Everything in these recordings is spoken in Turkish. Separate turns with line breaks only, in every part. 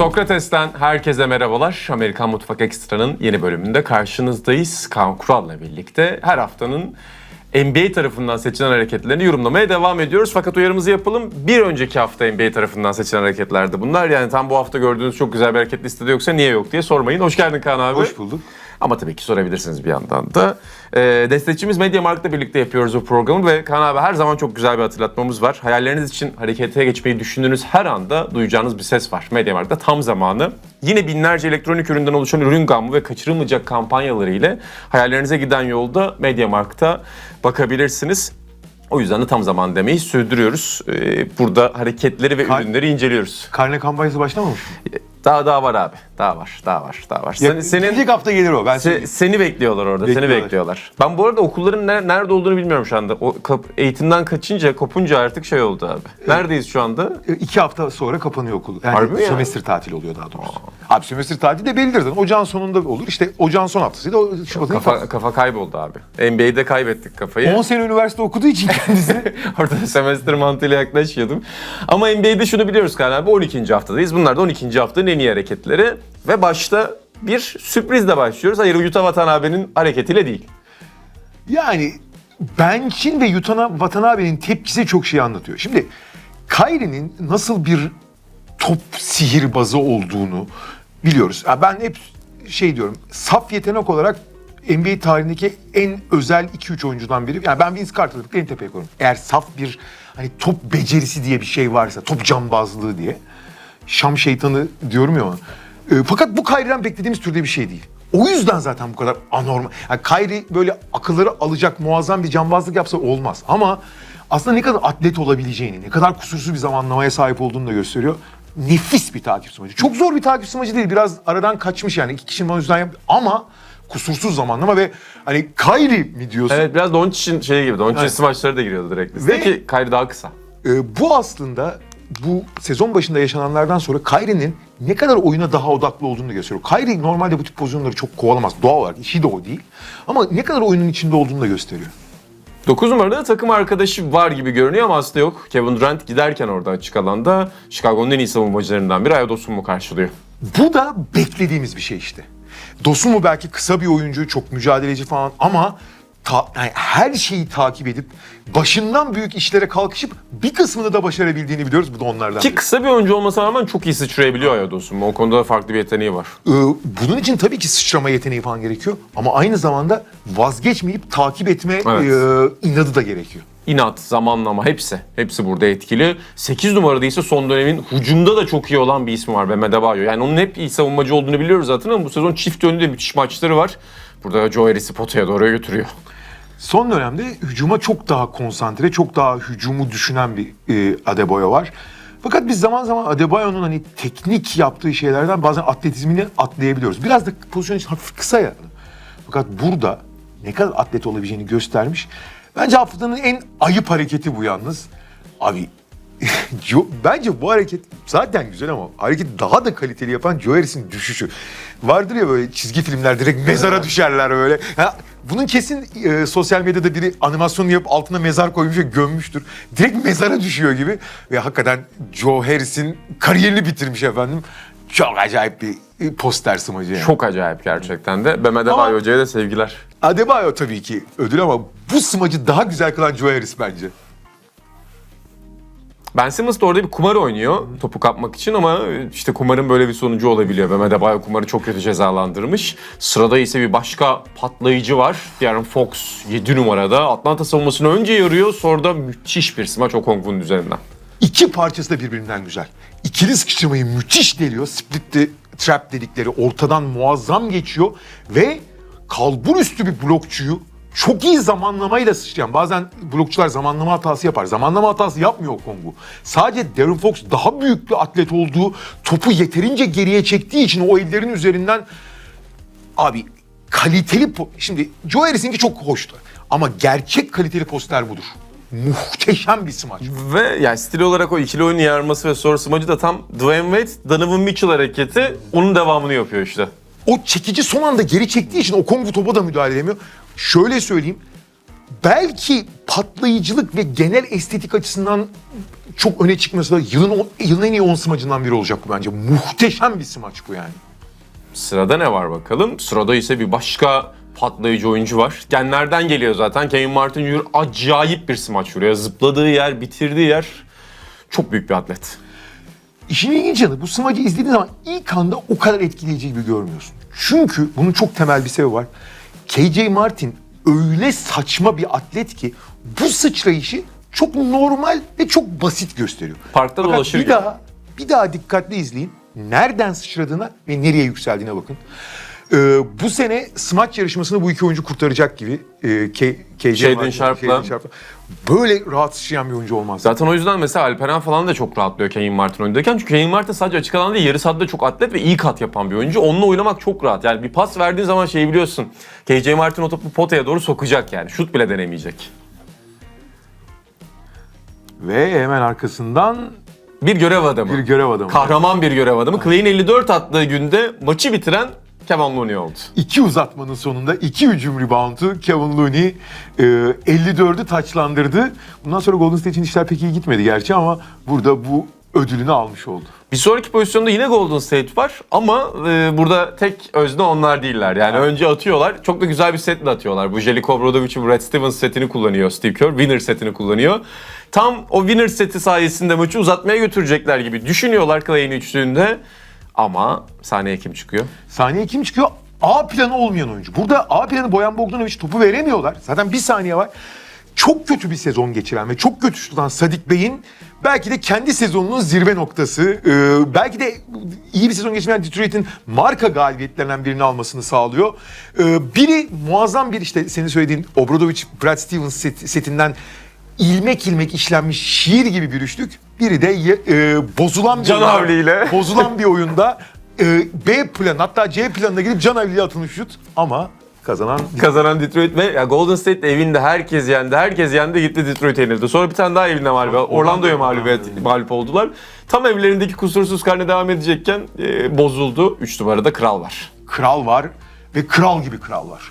Sokrates'ten herkese merhabalar. Amerikan Mutfak Ekstra'nın yeni bölümünde karşınızdayız. Kaan Kural'la birlikte her haftanın NBA tarafından seçilen hareketlerini yorumlamaya devam ediyoruz. Fakat uyarımızı yapalım. Bir önceki hafta NBA tarafından seçilen hareketlerdi bunlar. Yani tam bu hafta gördüğünüz çok güzel bir hareket listede yoksa niye yok diye sormayın. Hoş geldin Kaan abi.
Hoş bulduk.
Ama tabii ki sorabilirsiniz bir yandan da. Ee, destekçimiz Mediamarkt'la birlikte yapıyoruz bu programı ve Kaan abi her zaman çok güzel bir hatırlatmamız var. Hayalleriniz için harekete geçmeyi düşündüğünüz her anda duyacağınız bir ses var. Mediamarkt'ta tam zamanı. Yine binlerce elektronik üründen oluşan ürün gamı ve kaçırılmayacak kampanyaları ile hayallerinize giden yolda Mediamarkt'a bakabilirsiniz. O yüzden de tam zaman demeyi sürdürüyoruz. Ee, burada hareketleri ve
Kar-
ürünleri inceliyoruz.
Karne kampanyası başlamamış mı?
Daha daha var abi. Daha var, daha var, daha var. Senin, senin
İlk hafta gelir o. Ben
Se- seni bekliyorlar orada, seni
Bekliyorlar.
bekliyorlar. Ben bu arada okulların ne- nerede olduğunu bilmiyorum şu anda. O kap- eğitimden kaçınca, kopunca artık şey oldu abi. Neredeyiz şu anda?
E, İki hafta sonra kapanıyor okul. Yani
Harbi mi ya?
sömestr tatili oluyor daha doğrusu. Abi sömestr tatili de bellidir zaten. Ocağın sonunda olur. İşte ocağın son haftasıydı. O Şubat'ın ilk
Kafa,
haftası.
kafa kayboldu abi. NBA'de kaybettik kafayı.
10 sene üniversite okuduğu için kendisi.
Orada semestr mantığıyla yaklaşıyordum. Ama NBA'de şunu biliyoruz Kaan abi 12. haftadayız. Bunlar da 12. haftanın en iyi hareketleri. Ve başta bir sürprizle başlıyoruz. Hayır Utah Vatan abinin hareketiyle değil.
yani Benç'in ve Yutana Watanabe'nin tepkisi çok şey anlatıyor. Şimdi Kyrie'nin nasıl bir top sihirbazı olduğunu biliyoruz. Ya ben hep şey diyorum, saf yetenek olarak NBA tarihindeki en özel 2-3 oyuncudan biri. Yani ben Vince Carter'ı en tepeye koyuyorum. Eğer saf bir hani top becerisi diye bir şey varsa, top cambazlığı diye. Şam şeytanı diyorum ya ona. E, fakat bu Kyrie'den beklediğimiz türde bir şey değil. O yüzden zaten bu kadar anormal. Yani Kyrie böyle akılları alacak muazzam bir cambazlık yapsa olmaz. Ama aslında ne kadar atlet olabileceğini, ne kadar kusursuz bir zamanlamaya sahip olduğunu da gösteriyor. Nefis bir takip smacı. Çok zor bir takip smacı değil. Biraz aradan kaçmış yani. iki kişinin o yüzden yap- Ama kusursuz zamanlama ve hani Kyrie mi diyorsun?
Evet biraz Doncic'in şeyi gibi. Doncic'in
Evet.
smaçları da giriyordu direkt
Ve-
ki Kyrie daha kısa.
Ee, bu aslında bu sezon başında yaşananlardan sonra Kyrie'nin ne kadar oyuna daha odaklı olduğunu da gösteriyor. Kyrie normalde bu tip pozisyonları çok kovalamaz. Doğal olarak işi de o değil. Ama ne kadar oyunun içinde olduğunu da gösteriyor.
9 numarada da takım arkadaşı var gibi görünüyor ama aslında yok. Kevin Durant giderken orada açık alanda Chicago'nun en iyi savunmacılarından biri Ayodos'u karşılıyor.
Bu da beklediğimiz bir şey işte. Dosumu belki kısa bir oyuncu, çok mücadeleci falan ama ta- yani her şeyi takip edip başından büyük işlere kalkışıp bir kısmını da başarabildiğini biliyoruz. Bu da onlardan
Ki
biri.
kısa bir oyuncu olmasına rağmen çok iyi sıçrayabiliyor Ayodos'un. O konuda farklı bir yeteneği var.
Ee, bunun için tabii ki sıçrama yeteneği falan gerekiyor. Ama aynı zamanda vazgeçmeyip takip etme
Evet.
e, inadı da gerekiyor.
İnat, zamanlama hepsi. Hepsi burada etkili. 8 numarada ise son dönemin hücumda da çok iyi olan bir ismi var Bam Adebayo. Yani onun hep iyi savunmacı olduğunu biliyoruz zaten ama bu sezon çift yönlü de müthiş maçları var. Burada Joe Harris'i potaya doğru götürüyor.
Son dönemde hücuma çok daha konsantre, çok daha hücumu düşünen bir e, Adebayo var. Fakat biz zaman zaman Adebayo'nun hani teknik yaptığı şeylerden bazen atletizmini atlayabiliyoruz. Biraz da pozisyon için hafif kısa ya. Fakat burada ne kadar atlet olabileceğini göstermiş. Bence haftanın en ayıp hareketi bu yalnız. Abi bence bu hareket zaten güzel ama hareketi daha da kaliteli yapan Joe Harris'in düşüşü. Vardır ya böyle çizgi filmler direkt mezara düşerler böyle. Ha, bunun kesin e, sosyal medyada biri animasyonu yapıp altına mezar koymuş ve gömmüştür. Direkt mezara düşüyor gibi. Ve hakikaten Joe Harris'in kariyerini bitirmiş efendim. Çok acayip bir poster smacı yani.
Çok acayip gerçekten de. Bam Adebayo hocaya da sevgiler.
Adebayo tabii ki ödül ama bu smacı daha güzel kılan Joe Harris bence.
Ben Simmons da orada bir kumar oynuyor topu kapmak için ama işte kumarın böyle bir sonucu olabiliyor. Mehmet Adebayo kumarı çok kötü cezalandırmış. Sırada ise bir başka patlayıcı var. Darren Fox 7 numarada. Atlanta savunmasını önce yarıyor sonra da müthiş bir smaç Okongwu'nun üzerinden.
İki parçası da birbirinden güzel. İkili sıkıştırmayı müthiş deliyor. Split the trap dedikleri ortadan muazzam geçiyor ve kalbur üstü bir blokçuyu çok iyi zamanlamayla sıçrayan. Bazen blokçular zamanlama hatası yapar. Zamanlama hatası yapmıyor Kongu. Sadece Darren Fox daha büyük bir atlet olduğu, topu yeterince geriye çektiği için o ellerin üzerinden abi kaliteli şimdi Joe Harris'inki çok hoştu. Ama gerçek kaliteli poster budur. Muhteşem bir smaç.
Ve yani stil olarak o ikili oyunu yarması ve sonra smacı da tam Dwayne Wade, Donovan Mitchell hareketi onun devamını yapıyor işte.
o çekici son anda geri çektiği için o Kongu topa da müdahale edemiyor. Şöyle söyleyeyim. belki patlayıcılık ve genel estetik açısından çok öne çıkmasa da yılın, on- yılın en iyi 10 smacından biri olacak bu bence. Muhteşem bir smaç bu yani.
Sırada ne var bakalım? Sırada ise bir başka patlayıcı oyuncu var. Genlerden geliyor zaten. Kevin Martin Jr. acayip bir smaç vuruyor. Zıpladığı yer, bitirdiği yer çok büyük bir atlet.
İşin ilginç yanı bu smacı izlediğin zaman ilk anda o kadar etkileyici gibi görmüyorsun. Çünkü bunun çok temel bir sebebi var. KJ Martin öyle saçma bir atlet ki bu sıçrayışı çok normal ve çok basit gösteriyor.
Parkta
Fakat
dolaşır
bir
gibi.
daha bir daha dikkatli izleyin. Nereden sıçradığına ve nereye yükseldiğine bakın. Ee, bu sene smaç yarışmasını bu iki oyuncu kurtaracak gibi. Ee, K- KJ
Shaden
Martin,
Sharp'la.
Shaden Böyle rahat sıçrayan bir oyuncu olmaz.
Zaten o yüzden mesela Alperen falan da çok rahatlıyor Kevin Martin oynarken. Çünkü Kevin Martin sadece açık alanda değil, yarı sahada da çok atlet ve iyi kat yapan bir oyuncu. Onunla oynamak çok rahat. Yani bir pas verdiğin zaman şeyi biliyorsun. KJ Martin o topu potaya doğru sokacak yani. Şut bile denemeyecek.
Ve hemen arkasından
Bir görev adamı.
bir görev adamı.
Kahraman bir görev adamı. Clay'in 54 attığı günde maçı bitiren Kevin Looney oldu.
İki uzatmanın sonunda iki hücum reboundu Kevin Looney e, 54'ü taçlandırdı. Bundan sonra Golden State için işler pek iyi gitmedi gerçi ama burada bu ödülünü almış oldu.
Bir sonraki pozisyonda yine Golden State var ama e, burada tek özne onlar değiller. Yani önce atıyorlar. Çok da güzel bir setle atıyorlar. Bu Jeliko Obradovic'in Brad Stevens setini kullanıyor Steve Kerr. Winner setini kullanıyor. Tam o winner seti sayesinde maçı uzatmaya götürecekler gibi düşünüyorlar Clay'in üçlüğünde. Ama sahneye kim çıkıyor?
Sahneye kim çıkıyor? A planı olmayan oyuncu. Burada A planı Boyan Bogdanovic topu veremiyorlar. Zaten bir saniye var. Çok kötü bir sezon geçiren ve çok kötü şut atan Sadik Bey'in belki de kendi sezonunun zirve noktası, e, belki de iyi bir sezon geçiren Detroit'in marka galibiyetlerinden birini almasını sağlıyor. E, biri muazzam bir işte senin söylediğin Obradovic, Brad Stevens set- setinden ilmek ilmek işlenmiş şiir gibi bir üçlük. Biri de e, bozulan bir
Can
oyunda-
havliyle.
bozulan bir oyunda e, B plan hatta C planına gidip can havliyle atılmış şut ama kazanan
Kazanan Detroit ve ya Golden State evinde herkes yendi. Herkes yendi gitti Detroit yenildi. Sonra bir tane daha evinde mağlup. Orlando'ya mağlubiyet mağlup oldular. Tam evlerindeki kusursuz karne devam edecekken e, bozuldu. 3 numarada Kral var.
kral var ve kral gibi kral var.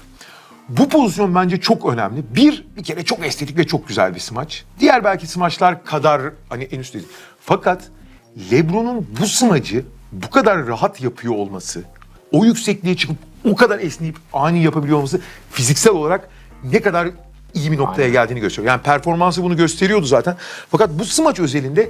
Bu pozisyon bence çok önemli. Bir, bir kere çok estetik ve çok güzel bir smaç. Diğer belki smaçlar kadar hani en üst değil. Fakat LeBron'un bu smacı bu kadar rahat yapıyor olması, o yüksekliğe çıkıp o kadar esneyip ani yapabiliyor olması fiziksel olarak ne kadar iyi bir noktaya
Aynen.
geldiğini gösteriyor. Yani performansı bunu gösteriyordu zaten. Fakat bu smaç özelinde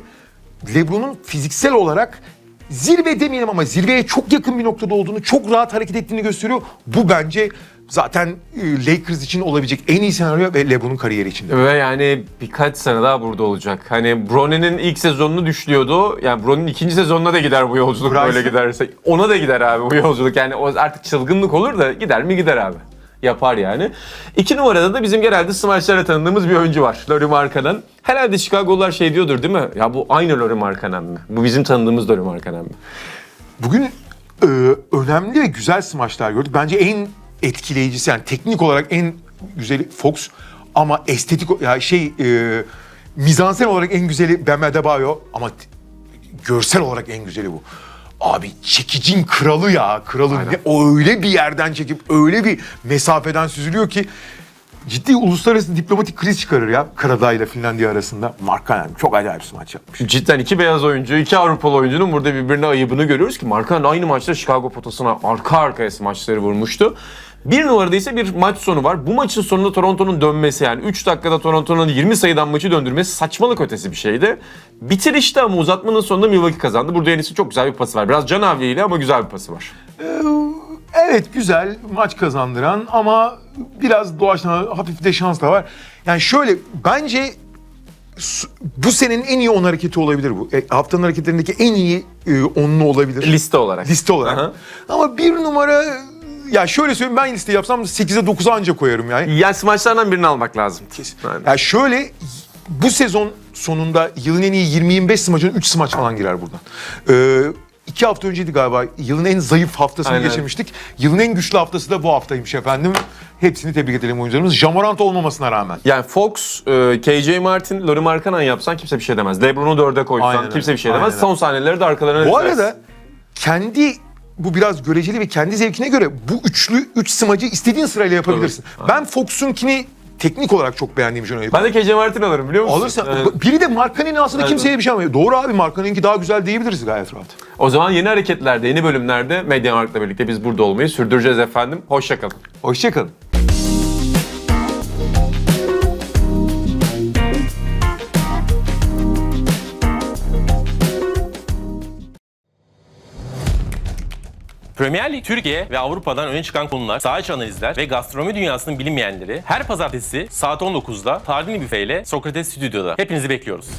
LeBron'un fiziksel olarak zirve demeyelim ama zirveye çok yakın bir noktada olduğunu, çok rahat hareket ettiğini gösteriyor. Bu bence zaten e, Lakers için olabilecek en iyi senaryo ve LeBron'un kariyeri için.
Ve yani birkaç sene daha burada olacak. Hani Bronny'nin ilk sezonunu düşlüyordu. Yani Bronny'nin ikinci sezonuna da gider bu yolculuk
Bryce-
böyle giderse. Ona da gider abi bu yolculuk. Yani o artık çılgınlık olur da gider mi gider abi. Yapar yani. İki numarada da bizim genelde smaçlarla tanıdığımız bir oyuncu var. Laurie Markkanen. Herhalde Chicago'lular şey diyordur değil mi? Ya bu aynı Laurie Markkanen mi? Bu bizim tanıdığımız Laurie Markkanen mi?
Bugün e, önemli ve güzel smaçlar gördük. Bence en etkileyicisi yani teknik olarak en güzeli Fox ama estetik ya şey e, mizansen olarak en güzeli Bam Adebayo ama görsel olarak en güzeli bu. Abi çekicin kralı ya. Kralı
Aynen.
ne, o öyle bir yerden çekip öyle bir mesafeden süzülüyor ki ciddi uluslararası diplomatik kriz çıkarır ya Karadağ ile Finlandiya arasında. Markkanen çok acayip smaç yapmış.
Cidden iki beyaz oyuncu, iki Avrupalı oyuncunun burada birbirine ayıbını görüyoruz ki Markkanen aynı maçta Chicago potasına arka arkaya maçları vurmuştu. Bir numarada ise bir maç sonu var. Bu maçın sonunda Toronto'nun dönmesi yani 3 dakikada Toronto'nun 20 sayıdan maçı döndürmesi saçmalık ötesi bir şeydi. Bitirişte ama uzatmanın sonunda Milwaukee kazandı. Burada Enis'in çok güzel bir pası var. Biraz can havliyle ama güzel bir pası var.
Evet güzel maç kazandıran ama biraz doğaçlama hafif de şans da var. Yani şöyle bence bu senenin en iyi 10 hareketi olabilir bu. E, haftanın hareketlerindeki en iyi e, onlu olabilir.
Liste olarak.
Liste olarak.
Aha.
Ama bir numara ya şöyle söyleyeyim ben liste yapsam 8'e 9'a anca koyarım yani.
Yani smaçlardan birini almak lazım. Aynen.
Ya şöyle bu sezon sonunda yılın en iyi 20-25 smacının 3 smaç falan girer buradan. Ee, iki hafta önceydi galiba. Yılın en zayıf haftasını
Aynen.
geçirmiştik. Yılın en güçlü haftası da bu haftaymış efendim. Hepsini tebrik edelim oyuncularımız. Jamorant olmamasına rağmen.
Yani Fox, e, KJ Martin, Laurie Markkanen yapsan kimse bir şey demez. LeBron'u dörde koysan
Aynen
kimse bir şey demez.
Aynen.
Son saniyeleri de arkalarına
Bu arada kendi bu biraz göreceli ve kendi zevkine göre bu üçlü üç smacı istediğin sırayla yapabilirsin.
Tabii,
Ben Fox'unkini teknik olarak çok beğendiğim Ayıp.
Ben de KJ Martin alırım biliyor musun?
Alırsan
Evet.
biri de Markan'ın aslında
Evet.
kimseye bir şey anlamıyor. Doğru abi Markan'ınki daha güzel diyebiliriz gayet rahat.
O zaman yeni hareketlerde, yeni bölümlerde Mediamarkt'la birlikte biz burada olmayı sürdüreceğiz efendim. Hoşçakalın.
Hoşçakalın.
Premier Lig Türkiye ve Avrupa'dan öne çıkan konular, saha içi analizler ve gastronomi dünyasının bilinmeyenleri her pazartesi saat 19'da Tardini Büfe ile Sokrates Stüdyo'da. Hepinizi bekliyoruz.